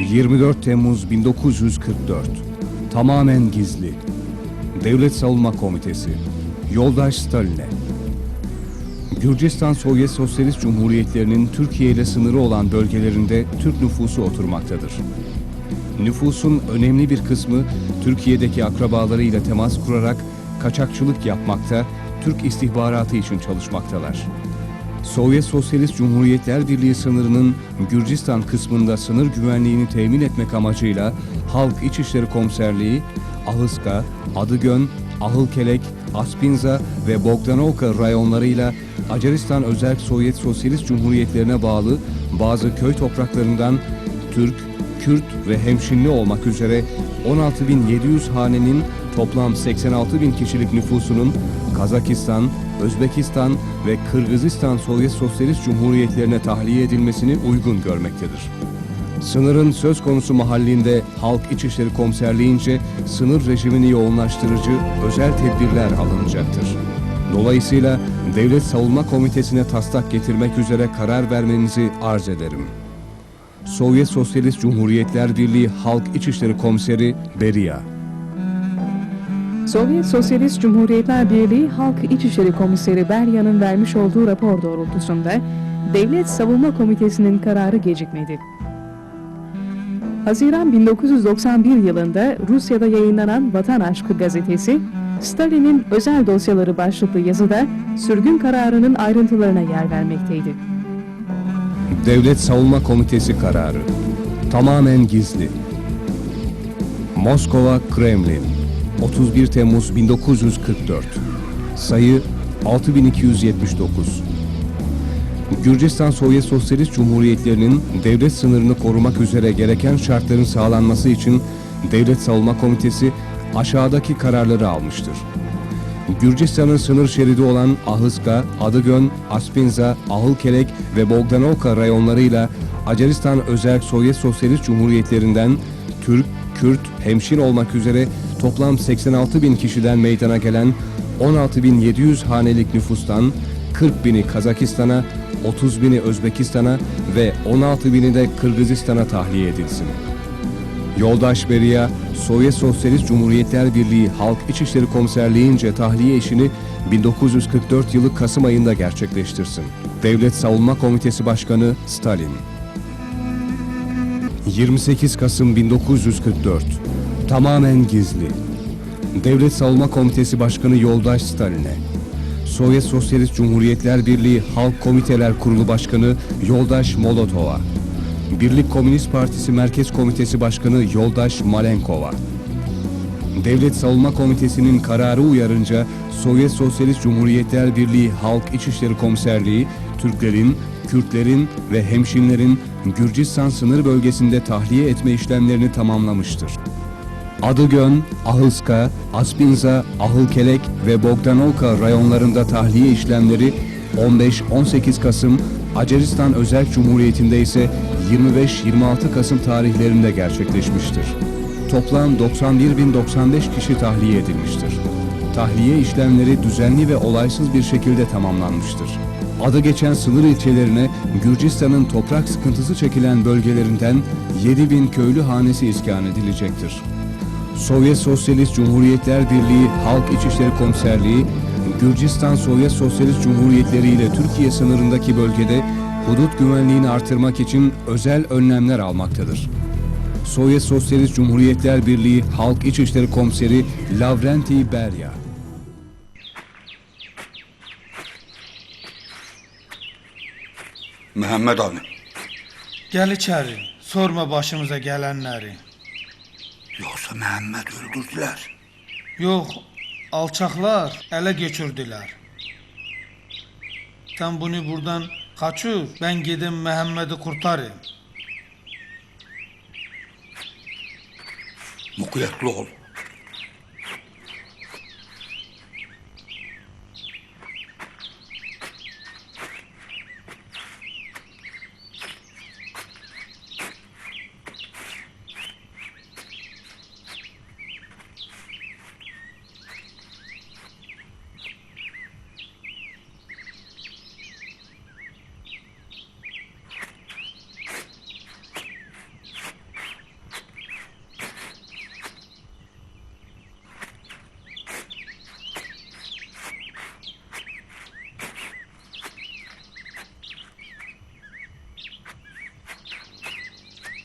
24 Temmuz 1944. Tamamen gizli. Devlet Savunma Komitesi. Yoldaş Stalin'e. Gürcistan Sovyet Sosyalist Cumhuriyetlerinin Türkiye ile sınırı olan bölgelerinde Türk nüfusu oturmaktadır. Nüfusun önemli bir kısmı Türkiye'deki akrabalarıyla temas kurarak kaçakçılık yapmakta, Türk istihbaratı için çalışmaktalar. Sovyet Sosyalist Cumhuriyetler Birliği sınırının Gürcistan kısmında sınır güvenliğini temin etmek amacıyla Halk İçişleri Komiserliği, Ahıska, Adıgön, Ahılkelek, Aspinza ve Bogdanovka rayonlarıyla Acaristan Özerk Sovyet Sosyalist Cumhuriyetlerine bağlı bazı köy topraklarından Türk, Kürt ve hemşinli olmak üzere 16.700 hanenin toplam 86.000 kişilik nüfusunun Kazakistan, Özbekistan ve Kırgızistan Sovyet Sosyalist Cumhuriyetlerine tahliye edilmesini uygun görmektedir. Sınırın söz konusu mahallinde Halk İçişleri Komiserliğince sınır rejimini yoğunlaştırıcı özel tedbirler alınacaktır. Dolayısıyla Devlet Savunma Komitesi'ne taslak getirmek üzere karar vermenizi arz ederim. Sovyet Sosyalist Cumhuriyetler Birliği Halk İçişleri Komiseri Beria. Sovyet Sosyalist Cumhuriyetler Birliği Halk İçişleri Komiseri Berya'nın vermiş olduğu rapor doğrultusunda Devlet Savunma Komitesi'nin kararı gecikmedi. Haziran 1991 yılında Rusya'da yayınlanan Vatan Aşkı gazetesi, Stalin'in özel dosyaları başlıklı yazıda sürgün kararının ayrıntılarına yer vermekteydi. Devlet Savunma Komitesi kararı. Tamamen gizli. Moskova, Kremlin. 31 Temmuz 1944. Sayı 6279. Gürcistan Sovyet Sosyalist Cumhuriyetlerinin devlet sınırını korumak üzere gereken şartların sağlanması için Devlet Savunma Komitesi aşağıdaki kararları almıştır. Gürcistan'ın sınır şeridi olan Ahıska, Adıgön, Aspinza, Ahılkelek ve Bogdanovka rayonlarıyla Acaristan Özerk Sovyet Sosyalist Cumhuriyetlerinden Türk, Kürt, Hemşin olmak üzere toplam 86 bin kişiden meydana gelen 16.700 hanelik nüfustan 40 bini Kazakistan'a, 30 bini Özbekistan'a ve 16 bini de Kırgızistan'a tahliye edilsin. Yoldaş Beria, Sovyet Sosyalist Cumhuriyetler Birliği Halk İçişleri Komiserliğince tahliye işini 1944 yılı Kasım ayında gerçekleştirsin. Devlet Savunma Komitesi Başkanı Stalin. 28 Kasım 1944 Tamamen gizli. Devlet Savunma Komitesi Başkanı Yoldaş Stalin'e. Sovyet Sosyalist Cumhuriyetler Birliği Halk Komiteler Kurulu Başkanı Yoldaş Molotov'a Birlik Komünist Partisi Merkez Komitesi Başkanı Yoldaş Malenkova. Devlet Savunma Komitesi'nin kararı uyarınca Sovyet Sosyalist Cumhuriyetler Birliği Halk İçişleri Komiserliği, Türklerin, Kürtlerin ve hemşinlerin Gürcistan sınır bölgesinde tahliye etme işlemlerini tamamlamıştır. Adıgön, Ahıska, Aspinza, Ahılkelek ve Bogdanovka rayonlarında tahliye işlemleri 15-18 Kasım, Acaristan Özerk Cumhuriyeti'nde ise 25-26 Kasım tarihlerinde gerçekleşmiştir. Toplam 91.095 kişi tahliye edilmiştir. Tahliye işlemleri düzenli ve olaysız bir şekilde tamamlanmıştır. Adı geçen sınır ilçelerine Gürcistan'ın toprak sıkıntısı çekilen bölgelerinden 7000 köylü hanesi iskan edilecektir. Sovyet Sosyalist Cumhuriyetler Birliği Halk İçişleri Komiserliği, Gürcistan Sovyet Sosyalist Cumhuriyetleri ile Türkiye sınırındaki bölgede hudut güvenliğini artırmak için özel önlemler almaktadır. Sovyet Sosyalist Cumhuriyetler Birliği Halk İçişleri Komiseri Lavrenti Berya. Mehmet abi. Gel içeri. Sorma başımıza gelenleri. Yoksa Mehmet öldürdüler. Yok, alçaklar ele geçirdiler. Sen bunu buradan kaçır. Ben gidin Mehmet'i kurtarayım. Mukayyetli ol.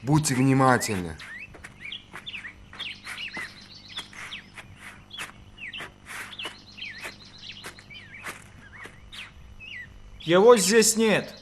Будьте внимательны. Его здесь нет.